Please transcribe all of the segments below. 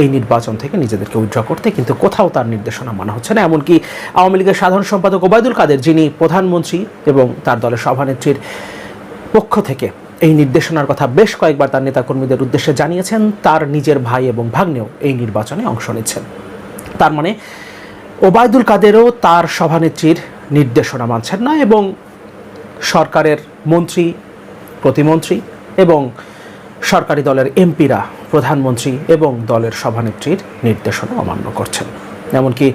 এই নির্বাচন থেকে নিজেদেরকে উইথড্র করতে, কিন্তু কোথাও তার নির্দেশনা মানা হচ্ছে না। এমনকি আওয়ামী লীগের সাধারণ সম্পাদক ওবায়দুল কাদের, যিনি প্রধানমন্ত্রী এবং তার দলের সভানেত্রীর পক্ষ থেকে এই নির্দেশনার কথা বেশ কয়েকবার তার নেতাকর্মীদের উদ্দেশ্যে জানিয়েছেন, তার নিজের ভাই এবং ভাগ্নেও এই নির্বাচনে অংশ নিচ্ছেন। তার মানে ওবায়দুল কাদেরও তার সভানেত্রীর নির্দেশনা মানছেন না এবং সরকারের মন্ত্রী, প্রতিমন্ত্রী এবং সরকারি দলের এমপিরা প্রধানমন্ত্রী এবং দলের সভানেত্রীর নির্দেশনা অমান্য করছেন। এমনকি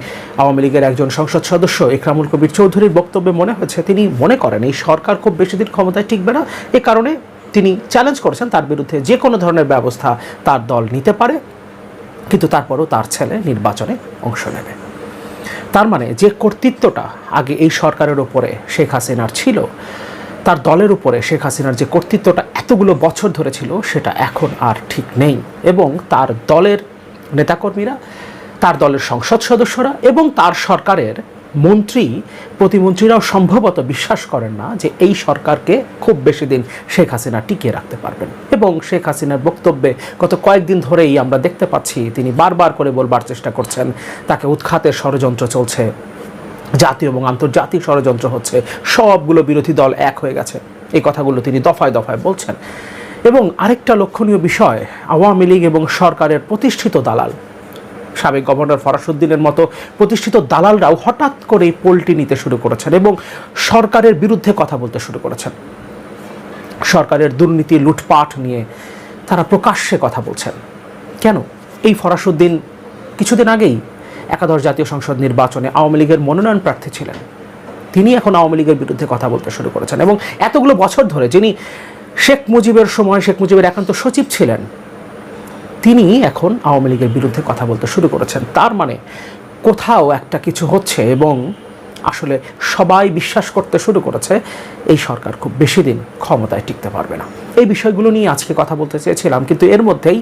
আওয়ামী লীগের একজন সংসদ সদস্য ইকরামুল কবির চৌধুরীর বক্তব্যে মনে হয়েছে, তিনি মনে করেন এই সরকার খুব বেশি দিন ক্ষমতায় টিকবে না। এ কারণে তিনি চ্যালেঞ্জ করেছেন তার বিরুদ্ধে যে কোনো ধরনের ব্যবস্থা তার দল নিতে পারে, কিন্তু তারপরও তার ছেলে নির্বাচনে অংশ নেবে। তার মানে যে কর্তৃত্বটা আগে এই সরকারের ওপরে শেখ হাসিনার ছিল তার দলের উপরে শেখ হাসিনার যে কর্তৃত্বটা এতগুলো বছর ধরে ছিল, সেটা এখন আর ঠিক নেই। এবং তার দলের নেতাকর্মীরা, তার দলের সংসদ সদস্যরা এবং তার সরকারের মন্ত্রী, প্রতিমন্ত্রীরাও সম্ভবত বিশ্বাস করেন না যে এই সরকারকে খুব বেশি দিন শেখ হাসিনা টিকিয়ে রাখতে পারবেন। এবং শেখ হাসিনার বক্তব্যে গত কয়েকদিন ধরেই আমরা দেখতে পাচ্ছি, তিনি বারবার করে বলবার চেষ্টা করছেন, তাকে উৎখাতের ষড়যন্ত্র চলছে। জাতীয় এবং আন্তর্জাতিক ষড়যন্ত্র হচ্ছে। সবগুলো বিরোধী দল এক হয়ে গেছে। এই কথাগুলো তিনি দফায় দফায় বলছেন। এবং আরেকটা লক্ষণীয় বিষয়, আওয়ামী লীগ এবং সরকারের প্রতিষ্ঠিত দালাল। সাবেক গভর্নর ফরাসুদ্দিনের মতো প্রতিষ্ঠিত দালালরাও হঠাৎ করেই পোল্টি নিতে শুরু করেছেন এবং সরকারের বিরুদ্ধে কথা বলতে শুরু করেছেন। সরকারের দুর্নীতি, লুটপাট নিয়ে তারা প্রকাশ্যে কথা বলছেন। কেন? এই ফরাসুদ্দিন কিছুদিন আগেই একাদশ জাতীয় সংসদ নির্বাচনে আওয়ামী লীগের মনোনয়ন প্রার্থী ছিলেন। তিনি এখন আওয়ামী লীগের বিরুদ্ধে কথা বলতে শুরু করেছেন এবং এতগুলো বছর ধরে যিনি শেখ মুজিবের সময়, শেখ মুজিবের একান্ত সচিব ছিলেন, তিনি এখন আওয়ামী লীগের বিরুদ্ধে কথা বলতে শুরু করেছেন। তার মানে কোথাও একটা কিছু হচ্ছে এবং আসলে সবাই বিশ্বাস করতে শুরু করেছে, এই সরকার খুব বেশি দিন ক্ষমতায় টিকতে পারবে না। এই বিষয়গুলো নিয়ে আজকে কথা বলতে চেয়েছিলাম, কিন্তু এর মধ্যেই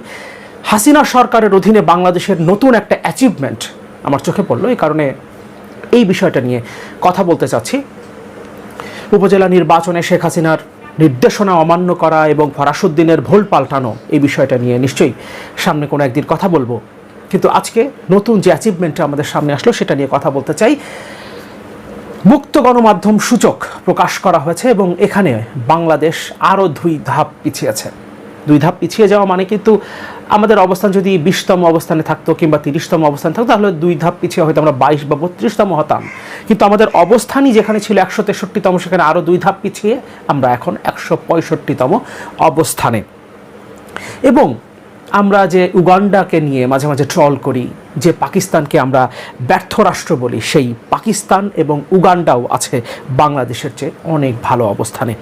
হাসিনা সরকারের অধীনে বাংলাদেশের নতুন একটা অ্যাচিভমেন্ট আমার চোখে পড়ল। এই কারণে এই বিষয়টা নিয়ে কথা বলতে চাচ্ছি। উপজেলা নির্বাচনে শেখ হাসিনার নির্দেশনা অমান্য করা এবং ফরাসুদ্দিনের ভুল পাল্টানো, এই বিষয়টা নিয়ে নিশ্চয়ই সামনে কোনো একদিন কথা বলব। কিন্তু আজকে নতুন যে অ্যাচিভমেন্টটা আমাদের সামনে আসলো, সেটা নিয়ে কথা বলতে চাই। মুক্ত গণমাধ্যম সূচক প্রকাশ করা হয়েছে এবং এখানে বাংলাদেশ আরও দুই ধাপ পিছিয়েছে। দুই ধাপ পিছিয়ে যাওয়া মানে কিন্তু আমাদের অবস্থান যদি বিশতম অবস্থানে থাকতো কিংবা তিরিশতম অবস্থানে থাকতো, তাহলে দুই ধাপ পিছিয়ে হয়তো আমরা বাইশ বা বত্রিশতম হতাম। কিন্তু আমাদের অবস্থানই যেখানে ছিল একশো তেষট্টিতম, সেখানে আরও দুই ধাপ পিছিয়ে আমরা এখন একশো পঁয়ষট্টিতম অবস্থানে। এবং আমরা যে উগান্ডাকে নিয়ে মাঝে মাঝে ট্রল করি, যে পাকিস্তানকে আমরা ব্যর্থ রাষ্ট্র বলি, সেই পাকিস্তান এবং উগান্ডাও আছে বাংলাদেশের চেয়ে অনেক ভালো অবস্থানে।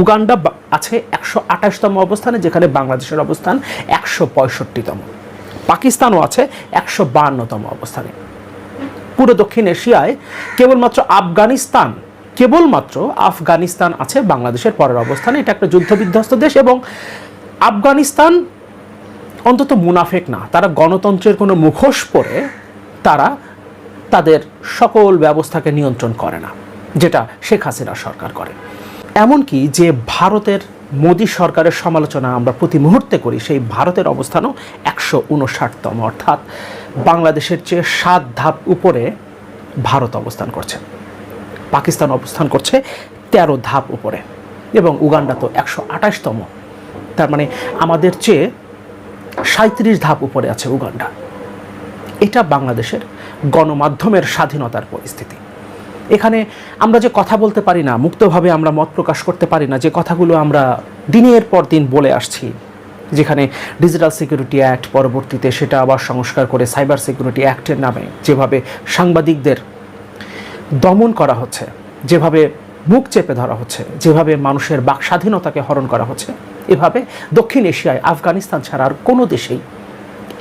উগান্ডা আছে একশো আঠাশতম অবস্থানে, যেখানে বাংলাদেশের অবস্থান একশো পঁয়ষট্টিতম। পাকিস্তানও আছে একশো বাহান্নতম অবস্থানে। পুরো দক্ষিণ এশিয়ায় কেবলমাত্র আফগানিস্তান কেবলমাত্র আফগানিস্তান আছে বাংলাদেশের পরের অবস্থানে। এটা একটা যুদ্ধবিধ্বস্ত দেশ এবং আফগানিস্তান অন্তত মুনাফেক না। তারা গণতন্ত্রের কোনো মুখোশ পরে তারা তাদের সকল ব্যবস্থাকে নিয়ন্ত্রণ করে না, যেটা শেখ হাসিনা সরকার করে। এমনকি যে ভারতের মোদী সরকারের সমালোচনা আমরা প্রতি মুহূর্তে করি, সেই ভারতের অবস্থানও একশো উনষাটতম। অর্থাৎ বাংলাদেশের চেয়ে সাত ধাপ উপরে ভারত অবস্থান করছে। পাকিস্তান অবস্থান করছে তেরো ধাপ উপরে এবং উগান্ডা তো একশো আঠাশতম। তার মানে আমাদের চেয়ে সাঁত্রিশ ধাপ উপরে আছে উগান্ডা। এটা বাংলাদেশের গণমাধ্যমের স্বাধীনতার পরিস্থিতি। এখানে আমরা যে কথা বলতে পারি না, মুক্তভাবে আমরা মত প্রকাশ করতে পারি না, যে কথাগুলো আমরা দিনের পর দিন বলে আসছি, যেখানে ডিজিটাল সিকিউরিটি অ্যাক্ট পরবর্তীতে সেটা আবার সংস্কার করে সাইবার সিকিউরিটি অ্যাক্টের নামে যেভাবে সাংবাদিকদের দমন করা হচ্ছে, যেভাবে মুখ চেপে ধরা হচ্ছে, যেভাবে মানুষের বাক স্বাধীনতাকে হরণ করা হচ্ছে, এভাবে দক্ষিণ এশিয়ায় আফগানিস্তান ছাড়া আর কোনো দেশেই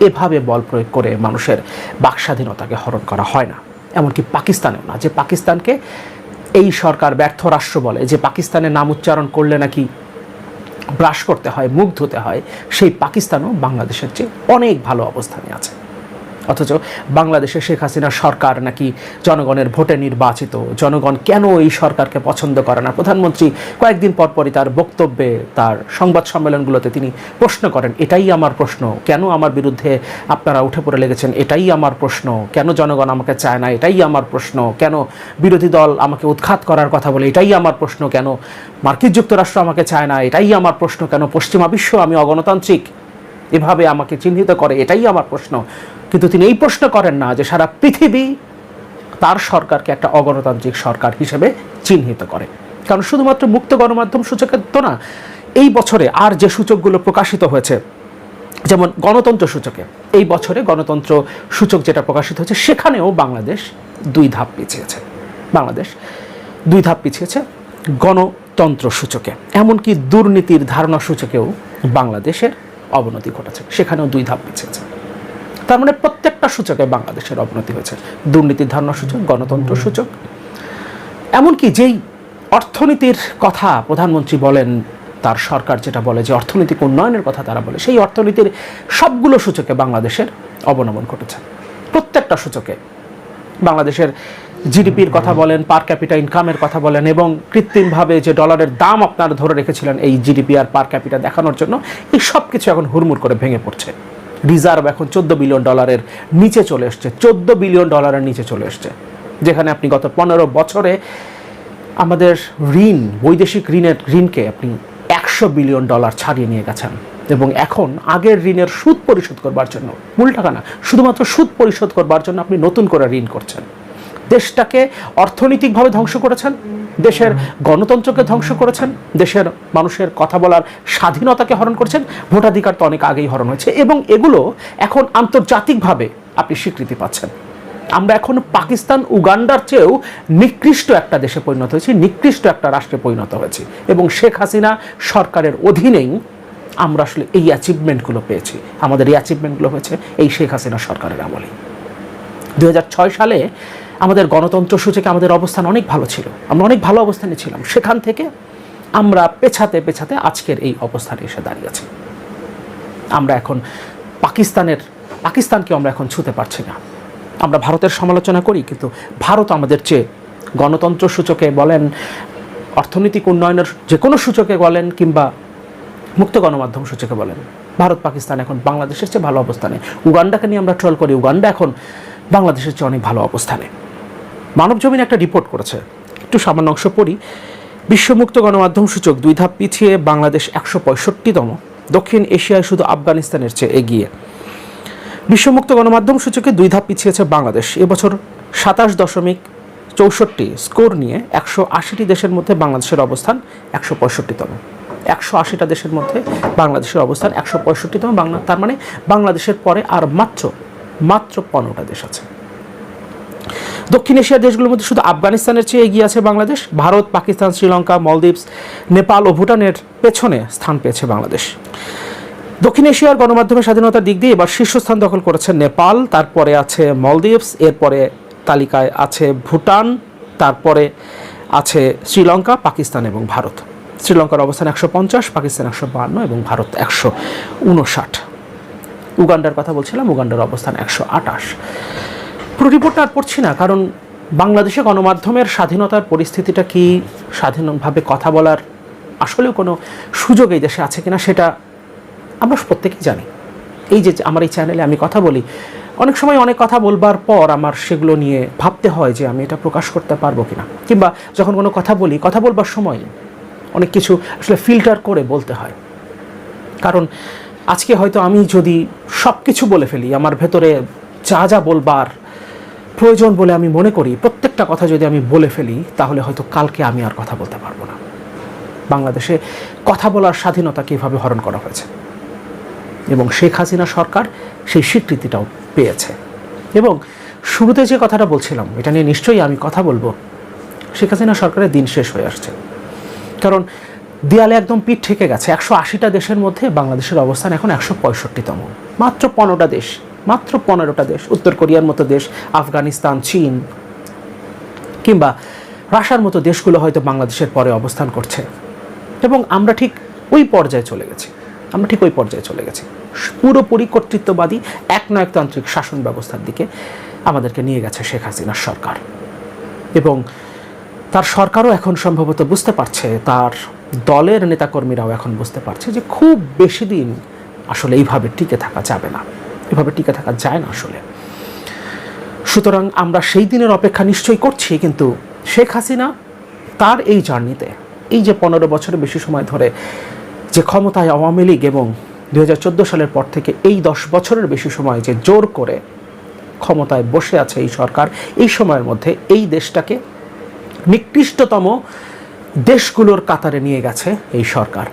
এভাবে বল প্রয়োগ করে মানুষের বাক স্বাধীনতাকে হরণ করা হয় না। এমনকি পাকিস্তানেও না, যে পাকিস্তানকে এই সরকার ব্যর্থ রাষ্ট্র বলে, যে পাকিস্তানের নাম উচ্চারণ করলে নাকি ব্রাশ করতে হয় মুখ ধুতে হয়, সেই পাকিস্তানও বাংলাদেশের চেয়ে অনেক ভালো অবস্থানে আছে। অথচ বাংলাদেশে শেখ হাসিনা সরকার নাকি জনগণের ভোটে নির্বাচিত? জনগণ কেন এই সরকারকে পছন্দ করে না? প্রধানমন্ত্রী কয়েকদিন পরপরই তার বক্তব্যে তার সংবাদ সম্মেলনগুলোতে তিনি প্রশ্ন করেন, এটাই আমার প্রশ্ন। কেন আমার বিরুদ্ধে আপনারা উঠে পড়ে লেগেছেন? এটাই আমার প্রশ্ন। কেন জনগণ আমাকে চায় না? এটাই আমার প্রশ্ন। কেন বিরোধী দল আমাকে উৎখাত করার কথা বলে? এটাই আমার প্রশ্ন। কেন মার্কিন যুক্তরাষ্ট্র আমাকে চায় না? এটাই আমার প্রশ্ন। কেন পশ্চিমা বিশ্ব আমি অগণতান্ত্রিক? এভাবে আমাকে চিহ্নিত করে? এটাই আমার প্রশ্ন। কিন্তু তিনি এই প্রশ্ন করেন না যে সারা পৃথিবী তার সরকারকে একটা অগণতান্ত্রিক সরকার হিসেবে চিহ্নিত করে। কারণ শুধুমাত্র মুক্ত গণমাধ্যম সূচকের তো না, এই বছরে আর যে সূচকগুলো প্রকাশিত হয়েছে, যেমন গণতন্ত্র সূচকে, এই বছরে গণতন্ত্র সূচক যেটা প্রকাশিত হয়েছে, সেখানেও বাংলাদেশ দুই ধাপ পিছিয়েছে। বাংলাদেশ দুই ধাপ পিছিয়েছে গণতন্ত্র সূচকে, এমনকি দুর্নীতির ধারণা সূচকেও বাংলাদেশের অবনতি ঘটেছে, সেখানেও দুই ধাপ পিছিয়েছে। তার মানে প্রত্যেকটা সূচকে বাংলাদেশের অবনতি হয়েছে। দুর্নীতির ধারণা সূচক, গণতন্ত্র সূচক। এমনকি যেই অর্থনীতির কথা প্রধানমন্ত্রী বলেন, তার সরকার যেটা বলে, যে অর্থনৈতিক উন্নয়নের কথা তারা বলে, সেই অর্থনীতির সবগুলো সূচকে বাংলাদেশের অবনমন ঘটেছে। প্রত্যেকটা সূচকে। বাংলাদেশের জিডিপির কথা বলেন, পার ক্যাপিটা ইনকামের কথা বলেন, এবং কৃত্রিমভাবে যে ডলারের দাম আপনারা ধরে রেখেছিলেন, এই জিডিপি আর পার ক্যাপিটা দেখানোর জন্য, এই সব কিছু এখন হুড়মুড় করে ভেঙে পড়ছে। রিজার্ভ এখন চোদ্দ বিলিয়ন ডলারের নিচে চলে এসছে। চোদ্দ বিলিয়ন ডলারের নিচে চলে এসছে। যেখানে আপনি গত পনেরো বছরে আমাদের ঋণ, বৈদেশিক ঋণের ঋণকে আপনি একশো বিলিয়ন ডলার ছাড়িয়ে নিয়ে গেছেন। এবং এখন আগের ঋণের সুদ পরিশোধ করবার জন্য মূল টাকা না শুধুমাত্র সুদ পরিশোধ করবার জন্য আপনি নতুন করে ঋণ করছেন। দেশটাকে অর্থনৈতিকভাবে ধ্বংস করেছেন। দেশের গণতন্ত্রকে ধ্বংস করেছেন, দেশের মানুষের কথা বলার স্বাধীনতাকে হরণ করেছেন, ভোটাধিকার তো অনেক আগেই হরণ হয়েছে এবং এগুলো এখন আন্তর্জাতিকভাবে আপনি স্বীকৃতি পাচ্ছেন। আমরা এখন পাকিস্তান, উগান্ডার চেয়েও নিকৃষ্ট একটা দেশে পরিণত হয়েছি, নিকৃষ্ট একটা রাষ্ট্রে পরিণত হয়েছি এবং শেখ হাসিনা সরকারের অধীনেই আমরা আসলে এই অ্যাচিভমেন্টগুলো পেয়েছি। আমাদের এই অ্যাচিভমেন্টগুলো হয়েছে এই শেখ হাসিনা সরকারের আমলে দু হাজার ছয় সালে আমাদের গণতন্ত্র সূচকে আমাদের অবস্থান অনেক ভালো ছিল। আমরা অনেক ভালো অবস্থানে ছিলাম। সেখান থেকে আমরা পেছাতে পেছাতে আজকের এই অবস্থানে এসে দাঁড়িয়েছি আমরা এখন পাকিস্তানের পাকিস্তানকে আমরা এখন ছুতে পারছি না। আমরা ভারতের সমালোচনা করি, কিন্তু ভারত আমাদের চেয়ে গণতন্ত্র সূচকে বলেন, অর্থনৈতিক উন্নয়নের যে কোনো সূচকে বলেন, কিংবা মুক্ত গণমাধ্যম সূচকে বলেন, ভারত, পাকিস্তান এখন বাংলাদেশের চেয়ে ভালো অবস্থানে। উগান্ডাকে নিয়ে আমরা ট্রল করি। উগান্ডা এখন বাংলাদেশের চেয়ে অনেক ভালো অবস্থানে। মানব জমিন একটা রিপোর্ট করেছে। একটু সামান্য অংশ পড়ি। বিশ্বমুক্ত গণমাধ্যম সূচক দুই ধাপ পিছিয়ে বাংলাদেশ একশো পঁয়ষট্টিতম। দক্ষিণ এশিয়ায় শুধু আফগানিস্তানের চেয়ে এগিয়ে। বিশ্বমুক্ত গণমাধ্যম সূচকে দুই ধাপ পিছিয়েছে বাংলাদেশ। এবছর সাতাশ দশমিক চৌষট্টি স্কোর নিয়ে একশো আশিটি দেশের মধ্যে বাংলাদেশের অবস্থান একশো পঁয়ষট্টিতম। একশো আশিটা দেশের মধ্যে বাংলাদেশের অবস্থান একশো পঁয়ষট্টিতম। বাংলা তার মানে বাংলাদেশের পরে আর মাত্র মাত্র পনেরোটা দেশ আছে। দক্ষিণ এশিয়ার দেশগুলোর মধ্যে শুধু আফগানিস্তানের চেয়ে এগিয়ে আছে বাংলাদেশ। ভারত, পাকিস্তান, শ্রীলঙ্কা, মলদ্বীপস, নেপাল ও ভুটানের পেছনে স্থান পেয়েছে বাংলাদেশ। দক্ষিণ এশিয়ার গণমাধ্যমের স্বাধীনতার দিক দিয়ে এবার শীর্ষস্থান দখল করেছে নেপাল, তারপরে আছে মলদ্বীপস, এরপরে তালিকায় আছে ভুটান, তারপরে আছে শ্রীলঙ্কা, পাকিস্তান এবং ভারত। শ্রীলঙ্কার অবস্থান একশো পঞ্চাশ, পাকিস্তান একশো বান্ন এবং ভারত একশো উনষাট। উগান্ডার কথা বলছিলাম, উগান্ডার অবস্থান একশো আটাশ পুরো রিপোর্টটা আর পড়ছি না, কারণ বাংলাদেশে গণমাধ্যমের স্বাধীনতার পরিস্থিতিটা কি, স্বাধীনভাবে কথা বলার আসলেও কোনো সুযোগ এই দেশে আছে কিনা সেটা আমরা প্রত্যেকেই জানি। এই যে আমার এই চ্যানেলে আমি কথা বলি, অনেক সময় অনেক কথা বলবার পর আমার সেগুলো নিয়ে ভাবতে হয় যে আমি এটা প্রকাশ করতে পারব কিনা। কিংবা যখন কোনো কথা বলি, কথা বলবার সময় অনেক কিছু আসলে ফিল্টার করে বলতে হয়। কারণ আজকে হয়তো আমি যদি সব কিছু বলে ফেলি, আমার ভেতরে যা যা বলবার প্রয়োজন বলে আমি মনে করি, প্রত্যেকটা কথা যদি আমি বলে ফেলি, তাহলে হয়তো কালকে আমি আর কথা বলতে পারব না। বাংলাদেশে কথা বলার স্বাধীনতা কীভাবে হরণ করা হয়েছে? এবং শেখ হাসিনা সরকার সেই স্বীকৃতিটাও পেয়েছে। এবং শুরুতে যে কথাটা বলছিলাম, এটা নিয়ে নিশ্চয়ই আমি কথা বলব, শেখ হাসিনা সরকারের দিন শেষ হয়ে আসছে। কারণ দেয়ালে একদম পিঠ ঠেকে গেছে। একশো আশিটা দেশের মধ্যে বাংলাদেশের অবস্থান এখন একশো পঁয়ষট্টিতম। মাত্র পনেরোটা দেশ মাত্র পনেরোটা দেশ, উত্তর কোরিয়ার মতো দেশ, আফগানিস্তান, চীন কিংবা রাশার মতো দেশগুলো হয়তো বাংলাদেশের পরে অবস্থান করছে। এবং আমরা ঠিক ওই পর্যায়ে চলে গেছি। আমরা ঠিক ওই পর্যায়ে চলে গেছি। পুরোপুরি কর্তৃত্ববাদী একনায়কতান্ত্রিক শাসন ব্যবস্থার দিকে আমাদেরকে নিয়ে গেছে শেখ হাসিনার সরকার। এবং তার সরকারও এখন সম্ভবত বুঝতে পারছে, তার দলের নেতাকর্মীরাও এখন বুঝতে পারছে যে খুব বেশি দিন আসলে এইভাবে টিকে থাকা যাবে না। এভাবে টিকে থাকা যায় না আসলে। সুতরাং আমরা সেই দিনের অপেক্ষা নিশ্চয়ই করছি, কিন্তু শেখ হাসিনা তার এই জার্নিতে, এই যে পনেরো বছরের বেশি সময় ধরে যে ক্ষমতায় আওয়ামী লীগ এবং দুই হাজার চোদ্দ সালের পর থেকে এই দশ বছরের বেশি সময় যে জোর করে ক্ষমতায় বসে আছে এই সরকার, এই সময়ের মধ্যে এই দেশটাকে নিকৃষ্টতম দেশগুলোর কাতারে নিয়ে গেছে এই সরকার।